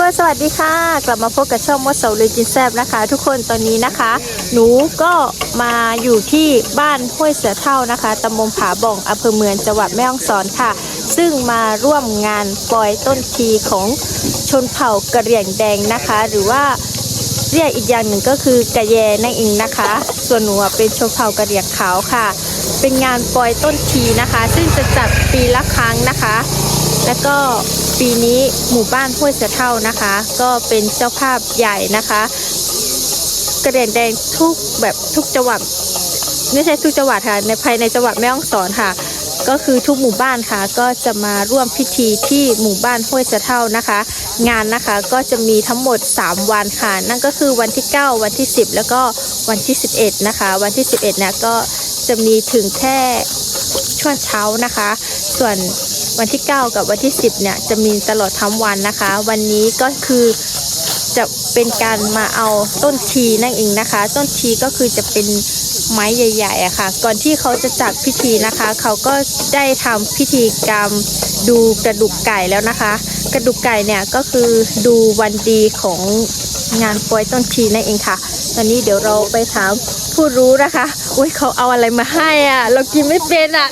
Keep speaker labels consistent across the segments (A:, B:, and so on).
A: ปอร์สวัสดีค่ะ กลับมาพบกับช่องมดเสาเลยกินแซบนะคะ ทุกคนตอนนี้นะคะ หนูก็มาอยู่ที่บ้านห้วยเสือเท่านะคะตำบลผาบ่องอำเภอเมืองจังหวัดแม่ฮ่องสอนค่ะ ซึ่งมาร่วมงานปล่อยต้นทีของชนเผ่ากะเหรี่ยงแดงนะคะ หรือว่าเรียกอีกอย่างหนึ่งก็คือกะแยนั่นเองนะคะ ส่วนหนูเป็นชนเผ่ากะเหรี่ยงขาวค่ะ เป็นงานปล่อยต้นทีนะคะ ซึ่งจะจัดปีละครั้งนะคะ แล้วก็ ปีนี้หมู่บ้านห้วยเสือเท่านะคะ ก็เป็นเจ้าภาพใหญ่นะคะ กระเหรี่ยงแดงทุกแบบทุกจังหวัดไม่ใช่ทุกจังหวัดค่ะในภายในจังหวัดแม่ฮ่องสอนค่ะ ก็คือทุกหมู่บ้านค่ะ ก็จะมาร่วมพิธีที่หมู่บ้านห้วยเสะเท่านะคะ งานนะคะก็จะมีทั้งหมด 3 วันค่ะ นั่นก็คือวันที่ 9 วันที่ 10 แล้วก็วันที่ 11 นะคะ วันที่ 11เนี่ยก็จะมีถึงแค่ช่วงเช้านะคะ ส่วน วันที่ 9 กับวันที่ 10 เนี่ยจะมีตลอดทั้งวันนะคะ วันนี้ก็คือจะเป็นการมาเอาต้นทีนั่นเองนะคะ ต้นทีก็คือจะเป็นไม้ใหญ่ๆอะค่ะ ก่อนที่เขาจะจัดพิธีนะคะ เขาก็ได้ทำพิธีกรรมดูกระดูกไก่แล้วนะคะ กระดูกไก่เนี่ยก็คือดูวันดีของงานปล่อยต้นทีนั่นเองค่ะ ตอนนี้เดี๋ยวเราไปถามผู้รู้นะคะ อุ้ยเขาเอาอะไรมาให้อะ เรากินไม่เป็นอะ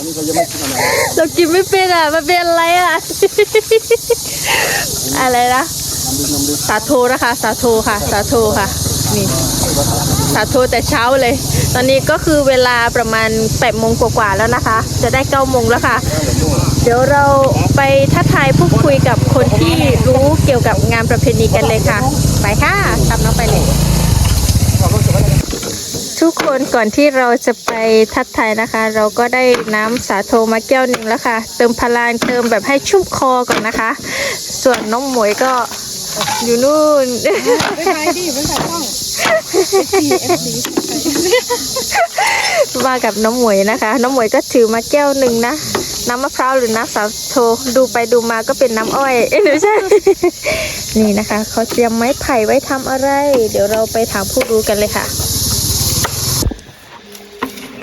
B: อันนี้เขายังไม่กินอะไร
A: เรากินไม่เป็นอะมันเป็นอะไรอะ อะไรนะสาโทนะคะ สาโทค่ะ สาโทค่ะ นี่ สาโทแต่เช้าเลย ตอนนี้ก็คือเวลาประมาณ8ปดโมงกว่าๆแล้วนะคะ จะได้9ก้าโมงแล้วค่ะ เดี๋ยวเราไปทักทายพูดคุยกับคนที่รู้เกี่ยวกับงานประเพณีกันเลยค่ะ ไปค่ะตามน้องไปเลย ทุกคนก่อนที่เราจะไปทักทายนะคะ เราก็ได้น้ำสาโทมาแก้วหนึ่งแล้วค่ะ เติมพลังเติมแบบให้ชุ่มคอก่อนนะคะ ส่วนน้องหมวยก็อยู่นู่น
C: ไม่ใช่ดิไม่ใช่ต้อง
A: มากับน้องหมวยนะคะ น้องหมวยก็ถือมาแก้วหนึ่งนะน้ำมะพร้าวหรือน้ำสาโทดูไปดูมาก็เป็นน้ำอ้อยเอ้ยไม่ใช่ นี่นะคะเขาเตรียมไม้ไผ่ไว้ทำอะไร เดี๋ยวเราไปถามผู้รู้กันเลยค่ะ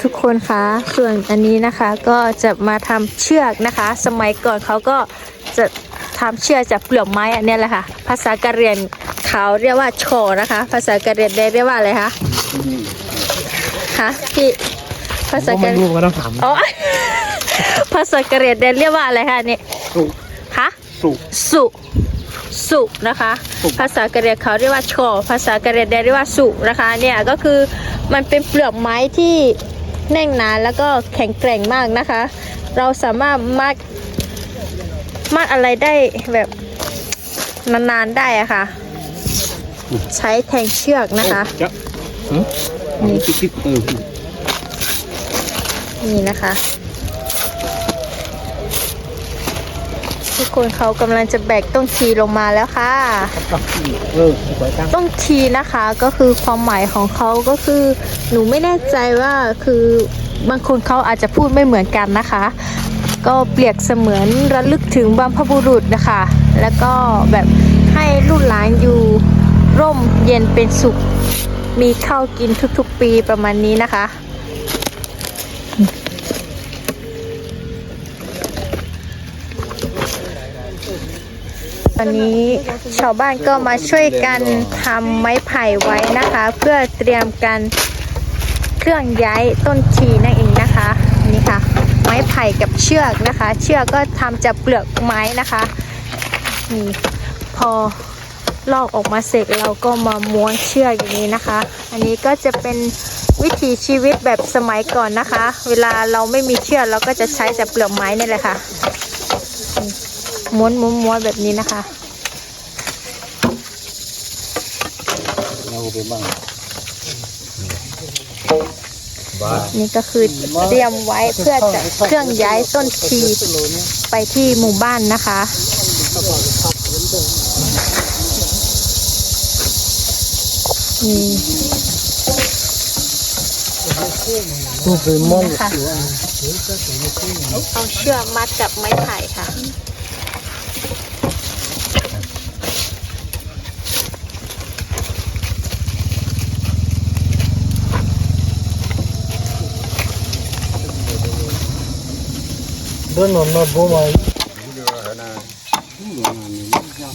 A: ทุกคนคะส่วนอันนี้นะคะก็จะมาทำเชือกนะคะ สมัยก่อนเขาก็จะทำเชือกจากเปลือกไม้อันเนี้ยแหละค่ะ ภาษากะเหรี่ยงเขาเรียกว่าชอนะคะ ภาษากะเหรี่ยงได้เรียกว่าอะไรคะคะพี่ภาษากะเหรี่ยง
B: ก็ต้องถาม
A: อ๋อภาษากะเหรี่ยงได้เรียกว่าอะไรคะเนี่ย
B: สุ
A: คะ
B: สุ
A: สุสุนะคะ ภาษากะเหรี่ยงเขาเรียกว่าชอภาษากะเหรี่ยงได้เรียกว่าสุนะคะ เนี่ยก็คือมันเป็นเปลือกไม้ที่ แน่นหนาแล้วก็แข็งแกร่งมากนะคะ เราสามารถมัดมัดอะไรได้แบบนานๆได้อะค่ะ ใช้แทงเชือกนะคะ
B: จะนี่ติ๊กติ๊กเออ
A: นี่นะคะ ทุกคนเขากำลังจะแบกต้นทีลงมาแล้วค่ะ
B: เออสวยจัง
A: ต้นทีนะคะก็คือความหมายของเขาก็คือ หนูไม่แน่ใจว่าคือบางคนเขาอาจจะพูดไม่เหมือนกันนะคะ ก็เปรียบเสมือนระลึกถึงบรรพบุรุษนะคะ แล้วก็แบบให้ลูกหลานอยู่ร่มเย็นเป็นสุข มีข้าวกินทุกๆปีประมาณนี้นะคะตอนนี้ชาวบ้านก็มาช่วยกันทำไม้ไผ่ไว้นะคะ เพื่อเตรียมกัน รื่องย้ายต้นทีนั่นเองนะคะนี่ค่ะ ไม้ไผ่กับเชือกนะคะ เชือกก็ทำจากเปลือกไม้นะคะนี่พอลอกออกมาเสร็จเราก็มาม้วนเชือกอย่างนี้นะคะ อันนี้ก็จะเป็นวิถีชีวิตแบบสมัยก่อนนะคะ เวลาเราไม่มีเชือกเราก็จะใช้แต่เปลือกไม้นี่แหละค่ะม้วนม้วนม้วนแบบนี้นะคะ
B: เราเป็นบ้าง
A: นี่ก็คือเตรียมไว้เพื่อจะเครื่องย้ายต้นทีไปที่หมู่บ้านนะคะ นี่
B: ตู้เป็นมอง
A: นะคะเอาเชือกมัดกับไม้ไผ่ค่ะ
B: ดนนบมา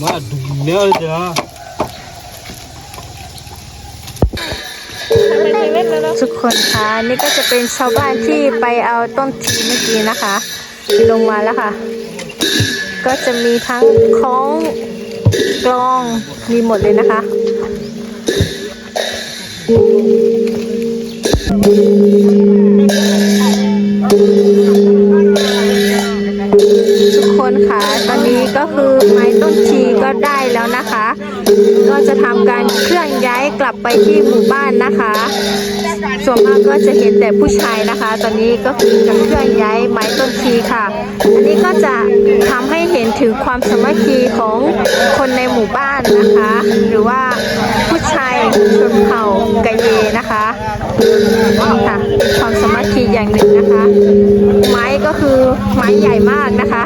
B: มาดูเนื้อจ้ะ
A: ทุกคนคะนี่ก็จะเป็นชาวบ้านที่ไปเอาต้นทีเมื่อกี้นะคะ ลงมาแล้วค่ะ ก็จะมีทั้งคล้องกลองมีหมดเลยนะคะทุก ตอนนี้ก็คือไม้ต้นชีก็ได้แล้วนะคะ ก็จะทำการเคลื่อนย้ายกลับไปที่หมู่บ้านนะคะ ส่วนมากก็จะเห็นแต่ผู้ชายนะคะ ตอนนี้ก็คือจะเคลื่อนย้ายไม้ต้นชีค่ะ อันนี้ก็จะทำให้เห็นถึงความสามัคคีของคนในหมู่บ้านนะคะ หรือว่าผู้ชายชนเผ่ากะเยนะคะนี่ค่ะเป็นความสามัคคีอย่างหนึ่งนะคะ ไม้ก็คือไม้ใหญ่มากนะคะ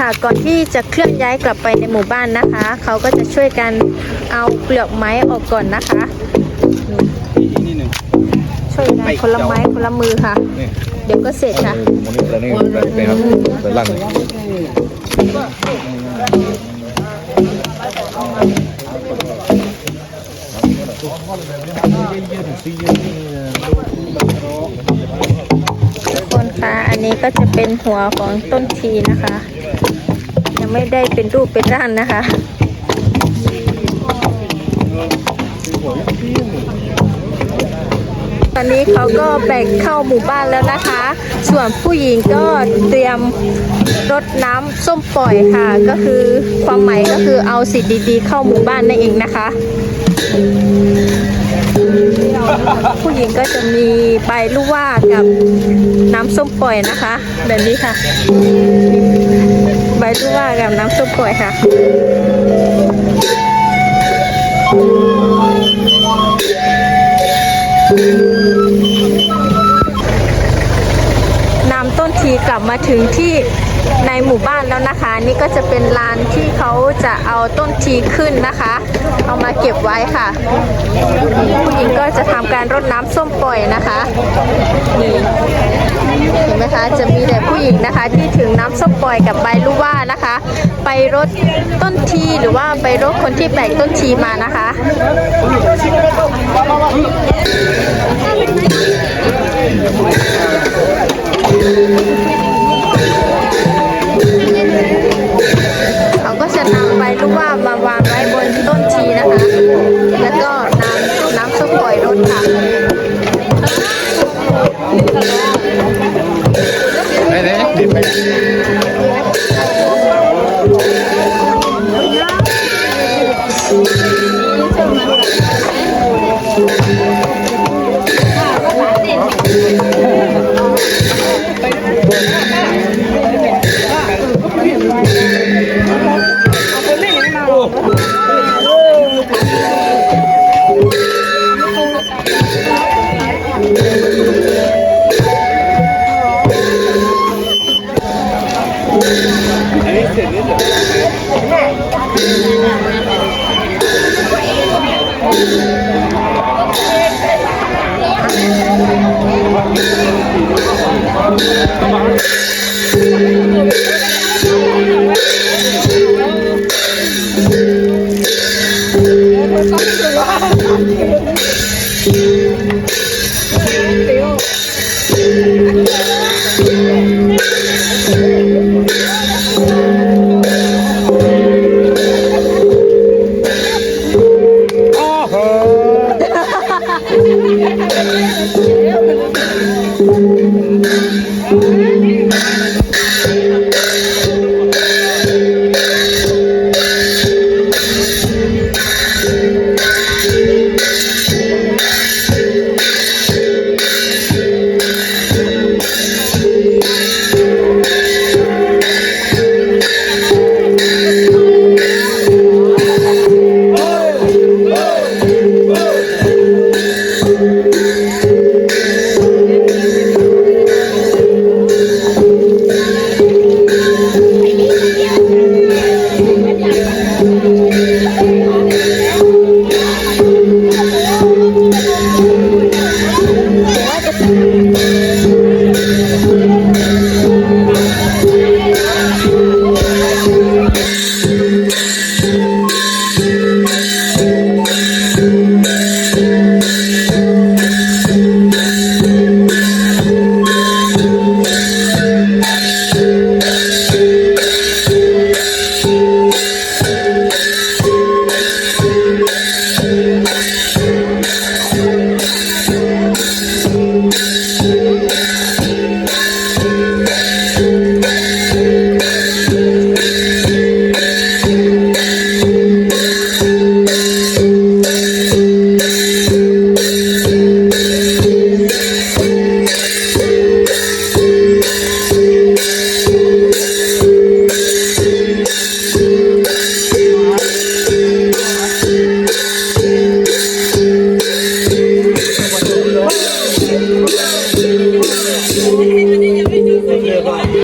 A: ค่ะ ก่อนที่จะเคลื่อนย้ายกลับไปในหมู่บ้านนะคะ เขาก็จะช่วยกันเอาเปลือกไม้ออกก่อนนะคะ ช่วยกันคนละไม้คนละมือค่ะ เดี๋ยวก็เสร็จค่ะ
D: มันนี่แต่นี่ไปไปครับไปล่งเลย
A: ทุกคนคะอันนี้ก็จะเป็นหัวของต้นทีนะคะ ไม่ได้เป็นรูปเป็นร่างนะคะ ตอนนี้เขาก็แบ่งเข้าหมู่บ้านแล้วนะคะ ส่วนผู้หญิงก็เตรียมรดน้ำส้มปล่อยค่ะ ก็คือความหมายก็คือเอาสิ่งดีๆ เข้าหมู่บ้านนั่นเองนะคะผู้หญิงก็จะมีใบลูกว่ากับน้ำส้มปล่อยนะคะ แบบนี้ค่ะ ใบลูกว่ากับน้ำส้มปล่อยค่ะนำต้นทีกลับมาถึงที่ในหมู่บ้านแล้วนะคะ นี่ก็จะเป็นลานที่เขาจะเอาต้นทีขึ้นนะคะ เอามาเก็บไว้ค่ะ ผู้หญิงก็จะทำการรดน้ำส้มปล่อยนะคะนี่เห็นไหมคะจะมีแต่ผู้หญิงนะคะ ที่ถึงน้ำส้มปล่อยกับใบลูกว่านะคะ ไปรดต้นทีหรือว่าไปรดคนที่แบกต้นทีมานะคะเข
B: 干嘛？哎，我上。
A: Música